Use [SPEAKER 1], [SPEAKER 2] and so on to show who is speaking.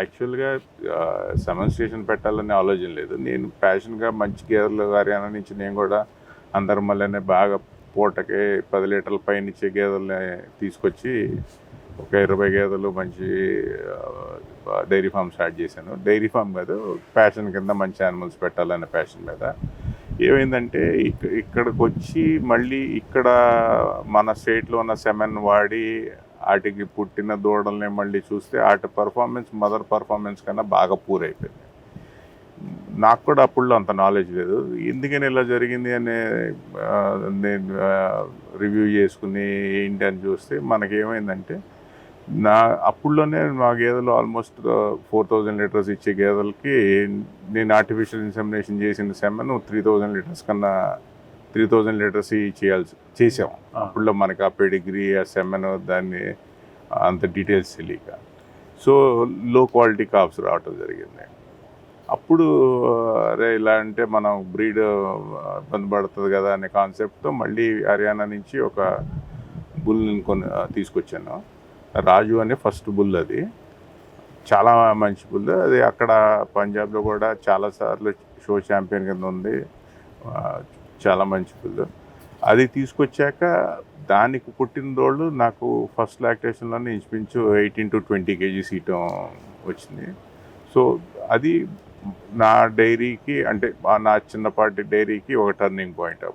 [SPEAKER 1] యాక్చువల్గా సెమన్స్ట్రేషన్ పెట్టాలనే ఆలోచన లేదు. నేను ప్యాషన్గా మంచి గేదెలు హర్యానా నుంచి నేను కూడా అందరం మళ్ళీ బాగా పూటకి పది లీటర్ల పైన ఇచ్చే గేదెల్ని తీసుకొచ్చి ఒక ఇరవై గేదెలు మంచి డైరీ ఫామ్ స్టార్ట్ చేశాను. డైరీ ఫామ్ కాదు ప్యాషన్ కింద మంచి యానిమల్స్ పెట్టాలనే ప్యాషన్ మీద. ఏమైందంటే ఇక్కడికి వచ్చి మళ్ళీ ఇక్కడ మన స్టేట్లో ఉన్న సెమెన్ వాడి వాటికి పుట్టిన దూడల్ని మళ్ళీ చూస్తే వాటి పర్ఫార్మెన్స్ మదర్ పర్ఫార్మెన్స్ కన్నా బాగా పూర్ అయిపోయింది. నాకు కూడా అప్పుడు అంత నాలెడ్జ్ లేదు. ఎందుకని ఇలా జరిగింది అనే నేను రివ్యూ చేసుకుని ఏంటి అని చూస్తే మనకి ఏమైందంటే నా అప్పుడులోనే మా గేదెలు ఆల్మోస్ట్ ఫోర్ థౌజండ్ లీటర్స్ ఇచ్చే గేదెలకి నేను ఆర్టిఫిషియల్ ఇన్సెమినేషన్ చేసిన సెమెన్ త్రీ థౌజండ్ లీటర్స్ కన్నా త్రీ థౌజండ్ లీటర్స్ చేయాల్సి చేసాం అప్పుడులో మనకి ఆ పెడిగ్రీ ఆ సెమెన్ దాన్ని అంత డీటెయిల్స్ తెలియక. సో లో క్వాలిటీ కాప్స్ రావటం జరిగింది. అప్పుడు అరే ఇలా అంటే మనం బ్రీడ్ ఇబ్బంది పడుతుంది కదా అనే కాన్సెప్ట్తో మళ్ళీ హర్యానా నుంచి ఒక బుల్ని కొని తీసుకొచ్చాను. రాజు అనే ఫస్ట్ బుల్ అది. చాలా మంచి బుల్. అది అక్కడ పంజాబ్లో కూడా చాలాసార్లు షో ఛాంపియన్ కింద ఉంది. చాలా మంచి బుల్ అది తీసుకొచ్చాక దానికి పుట్టినరోళ్ళు నాకు ఫస్ట్ లాక్టేషన్లోనే ఇంచుమించు ఎయిటీన్ టు ట్వంటీ కేజీస్ ఇయటం వచ్చింది. సో అది నా డైరీకి అంటే నా చిన్నపాటి డైరీకి ఒక టర్నింగ్ పాయింట్